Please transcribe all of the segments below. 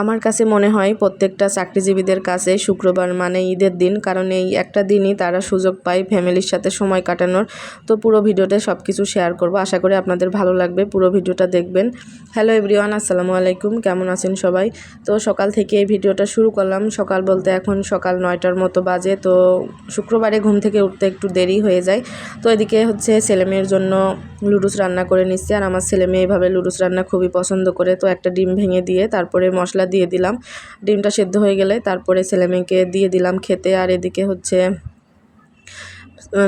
আমার কাছে মনে হয় প্রত্যেকটা চাকরিজীবীদের কাছে শুক্রবার মানে ঈদের দিন, কারণ এই একটা দিনই তারা সুযোগ পায় ফ্যামিলির সাথে সময় কাটানোর। তো পুরো ভিডিওতে সব কিছু শেয়ার করব। আশা করি আপনাদের ভালো লাগবে। পুরো ভিডিওটা দেখবেন। হ্যালো এভরিওয়ান, আসসালামু আলাইকুম। কেমন আছেন সবাই? তো সকাল থেকে এই ভিডিওটা শুরু করলাম। সকাল বলতে এখন সকাল নয়টার মতো বাজে। তো শুক্রবারে ঘুম থেকে উঠতে একটু দেরি হয়ে যায়। তো এদিকে হচ্ছে ছেলেমেয়ের জন্য লুডুস রান্না করে নিচ্ছি। আর আমার ছেলে মেয়ে এভাবে লুডুস রান্না খুবই পছন্দ করে। তো একটা ডিম ভেঙে দিয়ে তারপরে মশলা দিয়ে দিলাম। ডিমটা সেদ্ধ হয়ে গেলে তারপরে ছেলে মেয়েকে দিয়ে দিলাম খেতে। আর এদিকে হচ্ছে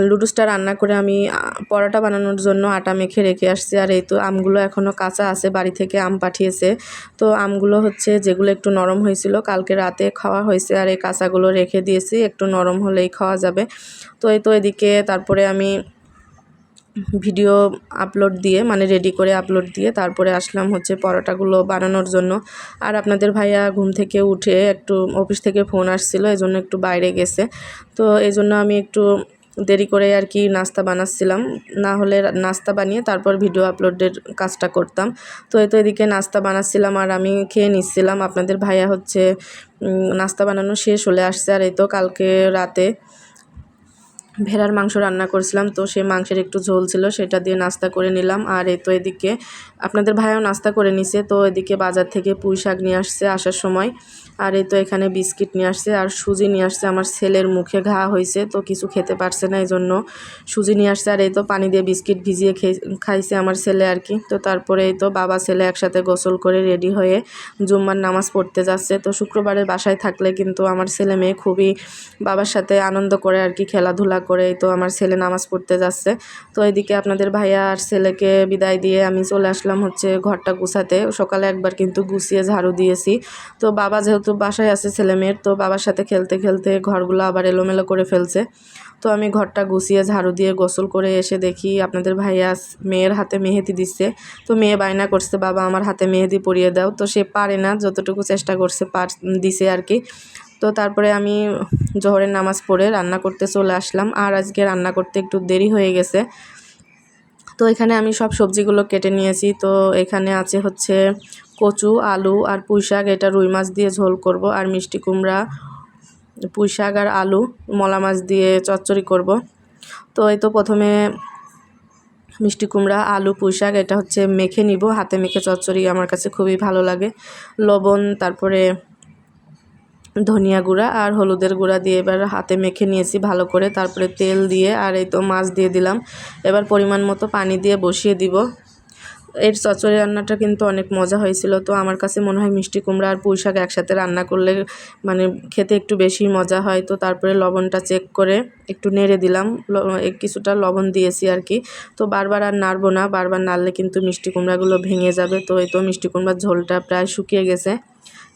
লুডুসটা রান্না করে আমি পরোটা বানানোর জন্য আটা মেখে রেখে আসছি। আর এই তো আমগুলো এখনও কাঁচা আছে, বাড়ি থেকে আম পাঠিয়েছে। তো আমগুলো হচ্ছে যেগুলো একটু নরম হয়েছিল, কালকে রাতে খাওয়া হয়েছে। আর এই কাঁচাগুলো রেখে দিয়েছি, একটু নরম হলেই খাওয়া যাবে। তো এই তো এদিকে তারপরে আমি ভিডিও আপলোড দিয়ে মানে রেডি করে আপলোড দিয়ে তারপরে আসলাম হচ্ছে পরোটাগুলো বানানোর জন্য। আর আপনাদের ভাইয়া ঘুম থেকে উঠে একটু অফিস থেকে ফোন আসছিল এই জন্য একটু বাইরে গেছে। তো এই জন্য আমি একটু দেরি করে আর কি নাস্তা বানাচ্ছিলাম। না হলে নাস্তা বানিয়ে তারপর ভিডিও আপলোডের কাজটা করতাম। তো এই তো এদিকে নাস্তা বানাচ্ছিলাম আর আমি খেয়ে নিচ্ছিলাম। আপনাদের ভাইয়া হচ্ছে নাস্তা বানানো শেষ হলে আসছে আর এই তো কালকে রাতে ভেড়ার মাংস রান্না করেছিলাম, তো সে মাংসের একটু ঝোল ছিল, সেটা দিয়ে নাস্তা করে নিলাম। আর এই তো এদিকে, আপনাদের ভাইও নাস্তা করে নিছে, তো এদিকে বাজার থেকে পুঁই শাক নিয়ে আসছে আসার সময়। আর এই তো এখানে বিস্কিট নিয়ে আসছে আর সুজি নিয়ে আসছে। আমার ছেলের মুখে ঘা হয়েছে, তো কিছু খেতে পারছে না এই জন্য সুজি নিয়ে আসছে আর এই তো পানি দিয়ে বিস্কিট ভিজিয়ে খাইছে আমার ছেলে আর কি। তো তারপরে এই তো বাবা, ছেলে একসাথে গোসল করে রেডি হয়ে জুম্মার নামাজ পড়তে যাচ্ছে। তো শুক্রবারের বাসায় থাকলে কিন্তু আমার ছেলে মেয়ে খুবই বাবার সাথে আনন্দ করে আর কি, খেলাধুলা করে এই তো আমার ছেলে নামাজ পড়তে যাচ্ছে। তো এদিকে আপনাদের ভাইয়া আর ছেলেকে বিদায় দিয়ে আমি চলে আসলাম হচ্ছে ঘরটা গুছাতে। সকালে একবার কিন্তু গুছিয়ে ঝাড়ু দিয়েছি। তো বাবা যেহেতু তো বাসায় আছে ছেলে মেয়ের তো বাবার সাথে খেলতে খেলতে ঘরগুলো আবার এলোমেলো করে ফেলছে। তো আমি ঘরটা গুছিয়ে ঝাড়ু দিয়ে গোসল করে এসে দেখি আপনাদের ভাইয়া মেয়ের হাতে মেহেদি দিচ্ছে। তো মেয়ে বায়না করছে, বাবা, আমার হাতে মেহেদি পরিয়ে দাও। তো সে পারে না, যতটুকু চেষ্টা করছে পার, দিছে আর কি। তো তারপরে আমি জহরের নামাজ পড়ে রান্না করতে চলে আসলাম। আর আজকে রান্না করতে একটু দেরি হয়ে গেছে। তো এখানে আমি সব সবজিগুলো কেটে নিয়েছি। তো এখানে আছে হচ্ছে কচু, আলু আর পুঁই শাক। এটা রুই মাছ দিয়ে ঝোল করব আর মিষ্টি কুমড়া, পুঁই শাক আর আলু, মলা মাছ দিয়ে চচ্চড়ি করব। তো এই তো প্রথমে মিষ্টি কুমড়া, আলু, পুঁই শাক এটা হচ্ছে মেখে নিব। হাতে মেখে চচ্চড়ি আমার কাছে খুবই ভালো লাগে। লবণ, তারপরে ধনিয়া গুঁড়া আর হলুদের গুঁড়া দিয়ে এবার হাতে মেখে নিয়েছি ভালো করে। তারপরে তেল দিয়ে, আর এই তো মাছ দিয়ে দিলাম। এবার পরিমাণ মতো পানি দিয়ে বসিয়ে দিব। এর চচড়ি রান্নাটা কিন্তু অনেক মজা হয়েছিল। তো আমার কাছে মনে হয় মিষ্টি কুমড়া আর পুঁই শাক একসাথে রান্না করলে মানে খেতে একটু বেশি মজা হয়। তো তারপরে লবণটা চেক করে একটু নেড়ে দিলাম। কিছুটা লবণ দিয়েছি আর কি। তো বারবার আর নাড়বো না। বারবার নাড়লে কিন্তু মিষ্টি কুমড়াগুলো ভেঙে যাবে। তো এই তো মিষ্টি কুমড়ার ঝোলটা প্রায় শুকিয়ে গেছে।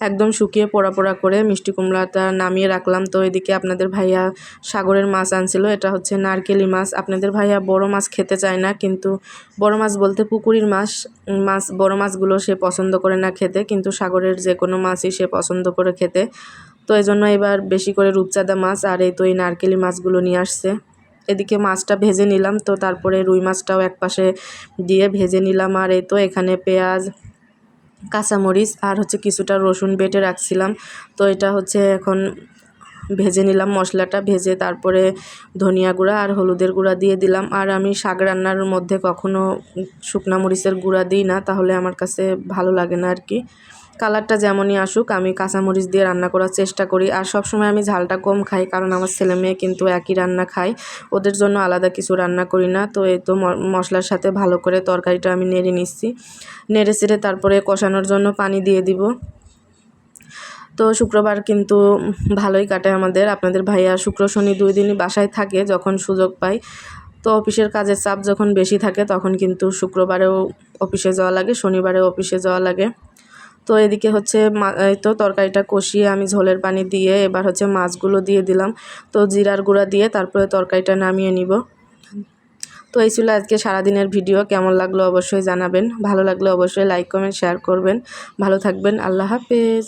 একদম শুকিয়ে পোড়া পোড়া করে মিষ্টি কুমড়াটা নামিয়ে রাখলাম। তো এদিকে আপনাদের ভাইয়া সাগরের মাছ আনছিল। এটা হচ্ছে নারকেলি মাছ। আপনাদের ভাইয়া বড় মাছ খেতে চায় না, কিন্তু বড় মাছ বলতে পুকুরির মাছ। মাছ, বড় মাছগুলো সে পছন্দ করে না খেতে, কিন্তু সাগরের যে কোনো মাছই সে পছন্দ করে খেতে। তো এই জন্য এবার বেশি করে রূপচাঁদা মাছ আর এই তো এই নারকেলি মাছগুলো নিয়ে আসছে। এদিকে মাছটা ভেজে নিলাম। তো তারপরে রুই মাছটাও এক পাশে দিয়ে ভেজে নিলাম। আর এই তো এখানে পেঁয়াজ কাঁচামরিচ আর হচ্ছে কিছুটা রসুন বেটে রাখছিলাম। তো এটা হচ্ছে এখন ভেজে নিলাম মশলাটা, ভেজে তারপরে ধনিয়া গুঁড়া আর হলুদের গুঁড়া দিয়ে দিলাম। আর আমি শাক রান্নার মধ্যে কখনও শুকনা মরিচের গুঁড়া দিই না, তাহলে আমার কাছে ভালো লাগে না আর কি। কালারটা যেমনই আসুক, আমি কাঁচামরিচ দিয়ে রান্না করার চেষ্টা করি। আর সব সময় আমি ঝালটা কম খাই, কারণ আমার ছেলে মেয়ে কিন্তু একই রান্না খায়। ওদের জন্য আলাদা কিছু রান্না করি না। তো এই তো মশলার সাথে ভালো করে তরকারিটা আমি নেড়ে নিচ্ছি। নেড়ে চেড়ে তারপরে কষানোর জন্য পানি দিয়ে দিব। তো শুক্রবার কিন্তু ভালোই কাটে আমাদের। আপনাদের ভাইয়া শুক্র, শনি দুই দিনই বাসায় থাকে যখন সুযোগ পাই তো অফিসের কাজের চাপ যখন বেশি থাকে, তখন কিন্তু শুক্রবারেও অফিসে যাওয়া লাগে, শনিবারেও অফিসে যাওয়া লাগে। তো এদিকে হচ্ছে এই তো তরকারিটা কষিয়ে আমি ঝোলের পানি দিয়ে এবার হচ্ছে মাছগুলো দিয়ে দিলাম। তো জিরার গুঁড়া দিয়ে তারপরে তরকারিটা নামিয়ে নিব। তো এই ছিল আজকে সারাদিনের ভিডিও। কেমন লাগল অবশ্যই জানাবেন। ভালো লাগলে অবশ্যই লাইক, কমেন্ট, শেয়ার করবেন। ভালো থাকবেন। আল্লাহ হাফেজ।